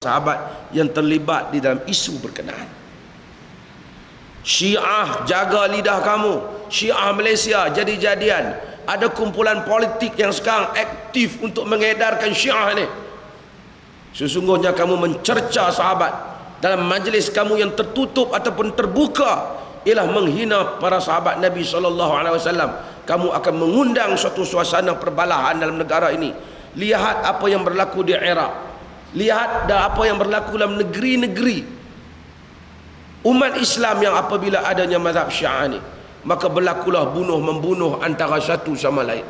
sahabat yang terlibat di dalam isu berkenaan. Syiah jaga lidah kamu. Syiah Malaysia jadi-jadian. Ada kumpulan politik yang sekarang aktif untuk mengedarkan Syiah ini. Sesungguhnya kamu mencerca sahabat dalam majlis kamu yang tertutup ataupun terbuka ialah menghina para sahabat Nabi sallallahu alaihi wasallam. Kamu akan mengundang suatu suasana perbalahan dalam negara ini. Lihat apa yang berlaku di Iraq. Lihat dah apa yang berlaku dalam negeri-negeri umat Islam yang apabila adanya mazhab Syiah ni maka berlakulah bunuh membunuh antara satu sama lain.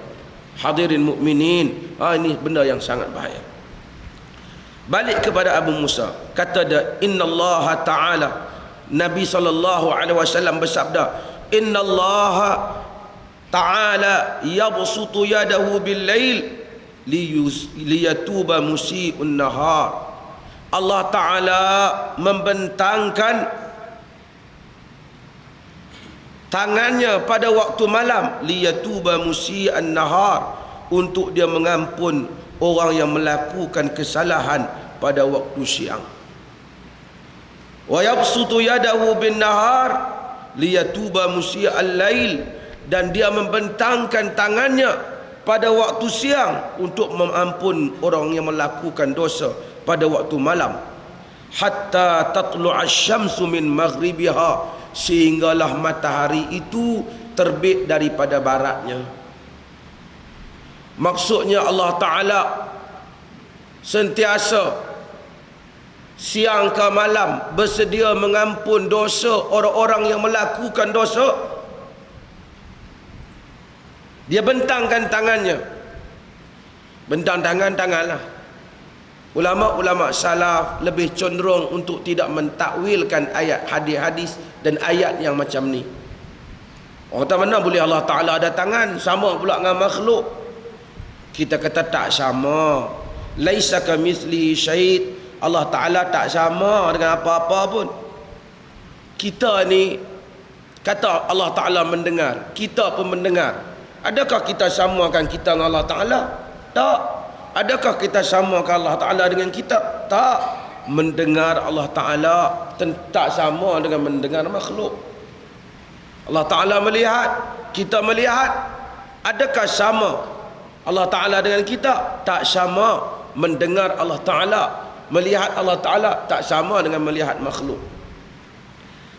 Hadirin mukminin, ah ini benda yang sangat bahaya. Balik kepada Abu Musa, kata dia Allah taala Nabi sallallahu alaihi wasallam bersabda, Allah taala yabsutu yadahu bil lail liyatuba musi'un nahar. Allah Ta'ala membentangkan tangannya pada waktu malam. Liyatuba musi'an nahar. Untuk dia mengampun orang yang melakukan kesalahan pada waktu siang. Wa yabsutu yadahu bin nahar. Liyatuba musi'al lail. Dan dia membentangkan tangannya pada waktu siang untuk mengampun orang yang melakukan dosa pada waktu malam. Hatta tatlu'a syamsu min maghribiha sehinggalah matahari itu terbit daripada baratnya. Maksudnya Allah taala sentiasa siang ke malam bersedia mengampun dosa orang-orang yang melakukan dosa dia bentangkan tangannya. Bentang tangan, tanganlah. Ulama-ulama salaf lebih cenderung untuk tidak mentakwilkan ayat hadis-hadis dan ayat yang macam ni. Orang kata mana boleh Allah Ta'ala ada tangan sama pula dengan makhluk. Kita kata tak sama. Laisa kamithli syait. Allah Ta'ala tak sama dengan apa-apa pun. Kita ni kata Allah Ta'ala mendengar. Kita pun mendengar. Adakah kita samakan kita dengan Allah Ta'ala? Tak. Adakah kita samakan Allah Ta'ala dengan kita? Tak. Mendengar Allah Ta'ala tak sama dengan mendengar makhluk. Allah Ta'ala melihat, kita melihat. Adakah sama Allah Ta'ala dengan kita? Tak sama. Mendengar Allah Ta'ala, melihat Allah Ta'ala tak sama dengan melihat makhluk.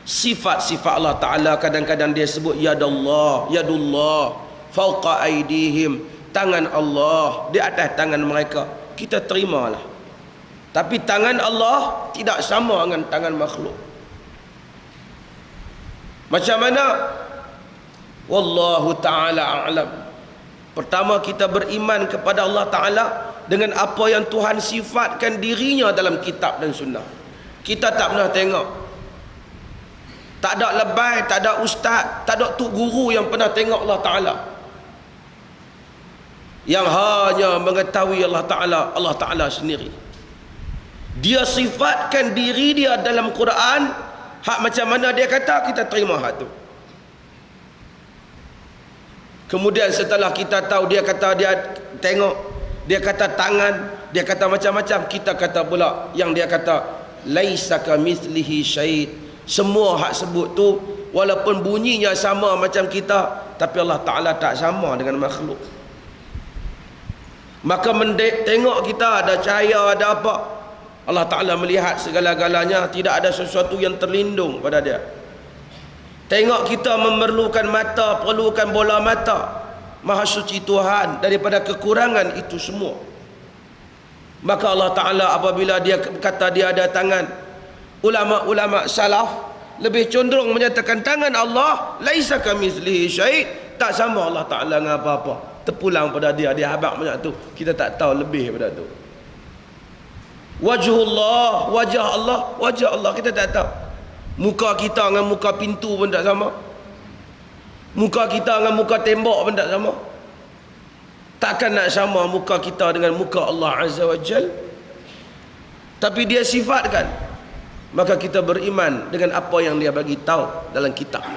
Sifat-sifat Allah Ta'ala kadang-kadang dia sebut Yadallah, Yadullah fauqa aidihim. Tangan Allah di atas tangan mereka. Kita terimalah. Tapi tangan Allah tidak sama dengan tangan makhluk. Macam mana? Wallahu taala a'lam. Pertama kita beriman kepada Allah taala dengan apa yang Tuhan sifatkan dirinya dalam kitab dan sunnah. Kita tak pernah tengok. Tak ada lebay, tak ada ustaz, tak ada tuk guru yang pernah tengok Allah Ta'ala yang hanya mengetahui Allah Ta'ala Allah Ta'ala sendiri. Dia sifatkan diri dia dalam Quran hak macam mana dia kata kita terima hak tu. Kemudian setelah kita tahu dia kata dia tengok dia kata tangan dia kata macam-macam kita kata pula yang dia kata laisa kamithlihi syait. Semua hak sebut tu walaupun bunyinya sama macam kita tapi Allah Ta'ala tak sama dengan makhluk maka mendek tengok kita ada cahaya ada apa. Allah Ta'ala melihat segala-galanya. Tidak ada sesuatu yang terlindung pada dia. Tengok kita memerlukan mata perlukan bola mata. Maha suci Tuhan daripada kekurangan itu semua. Maka Allah Ta'ala apabila dia kata dia ada tangan ulama-ulama salaf lebih cenderung menyatakan tangan Allah laisa kamizlihi syait tak sama Allah Ta'ala dengan apa-apa terpulang pada dia dia habaq banyak tu kita tak tahu lebih pada tu. Wajhullah wajah Allah wajah Allah kita tak tahu. Muka kita dengan muka pintu pun tak sama. Muka kita dengan muka tembok pun tak sama. Takkan nak sama muka kita dengan muka Allah azza wajal tapi dia sifatkan. Maka kita beriman dengan apa yang dia bagi tahu dalam kitab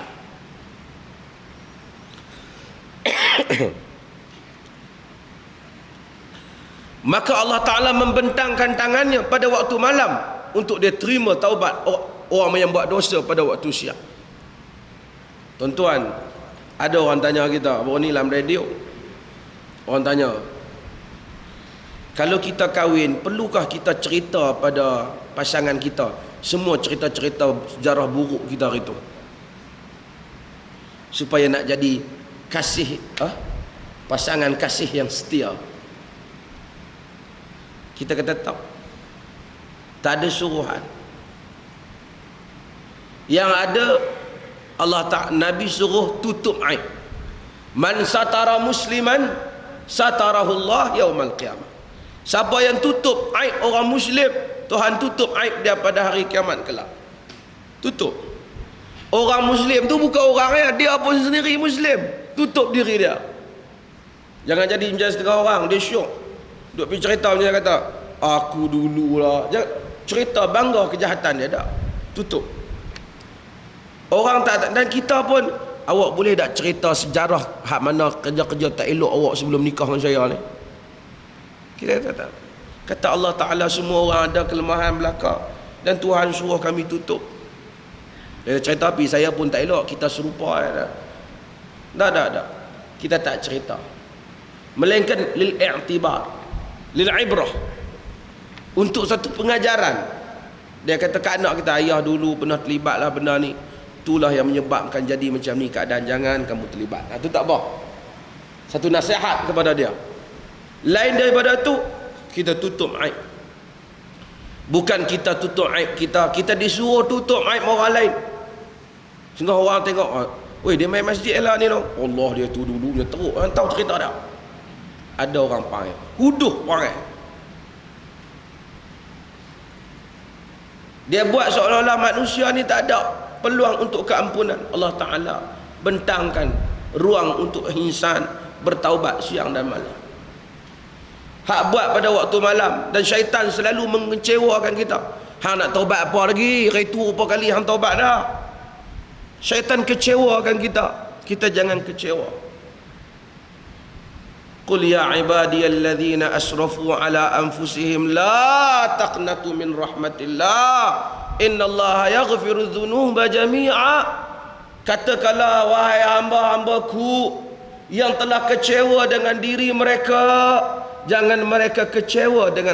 maka Allah Ta'ala membentangkan tangannya pada waktu malam untuk dia terima taubat orang yang buat dosa pada waktu siang. Tuan-tuan ada orang tanya kita baru ni dalam radio? Orang tanya kalau kita kahwin perlukah kita cerita pada pasangan kita? Semua cerita-cerita sejarah buruk kita hari itu supaya nak jadi kasih ah, pasangan kasih yang setia kita kata tak. Tak ada suruhan. Yang ada Allah tak Nabi suruh tutup aib. Man satara musliman satarahullah yaumal qiyamah. Siapa yang tutup aib orang muslim Tuhan tutup aib dia pada hari kiamat kelak. Tutup. Orang muslim tu bukan orang ya dia pun sendiri muslim. Tutup diri dia. Jangan jadi macam setengah orang dia syok duk pergi cerita macam kata aku dululah. Cerita bangga kejahatan dia dah tutup. Orang tak dan kita pun awak boleh tak cerita sejarah hak mana kerja-kerja tak elok awak sebelum nikah dengan saya ni? Kita kata tak. Kata Allah Ta'ala semua orang ada kelemahan belakang dan Tuhan suruh kami tutup. Dia cerita tapi saya pun tak elok kita serupa ya, dah dah dah kita tak cerita. Melainkan lil i'tibar lil ibrah untuk satu pengajaran. Dia kata ke anak kita ayah dulu pernah terlibat lah benda ni. Itulah yang menyebabkan jadi macam ni keadaan. Jangan kamu terlibat. Itu tak apa. Satu nasihat kepada dia. Lain daripada tu kita tutup aib. Bukan kita tutup aib kita kita disuruh tutup aib orang lain. Sehingga orang tengok Weh dia main masjid lah ni dong. Allah dia tu dulu dia teruk. Tahu cerita dah. Ada orang panggil. Huduh panggil. Dia buat seolah-olah manusia ni tak ada peluang untuk keampunan. Allah Ta'ala bentangkan ruang untuk insan bertaubat siang dan malam. Hak buat pada waktu malam dan syaitan selalu mengecewakan kita. Hang nak taubat apa lagi? Itu apa kali hang taubat dah? Syaitan kecewakan kita. Kita jangan kecewa. Qul ya ibadiyalladzina asrafu ala anfusihim la taqnatu min rahmatillah. Innallaha yaghfiru dhunuba jami'a. Katakanlah wahai hamba-hambaku yang telah kecewa dengan diri mereka, jangan mereka kecewa dengan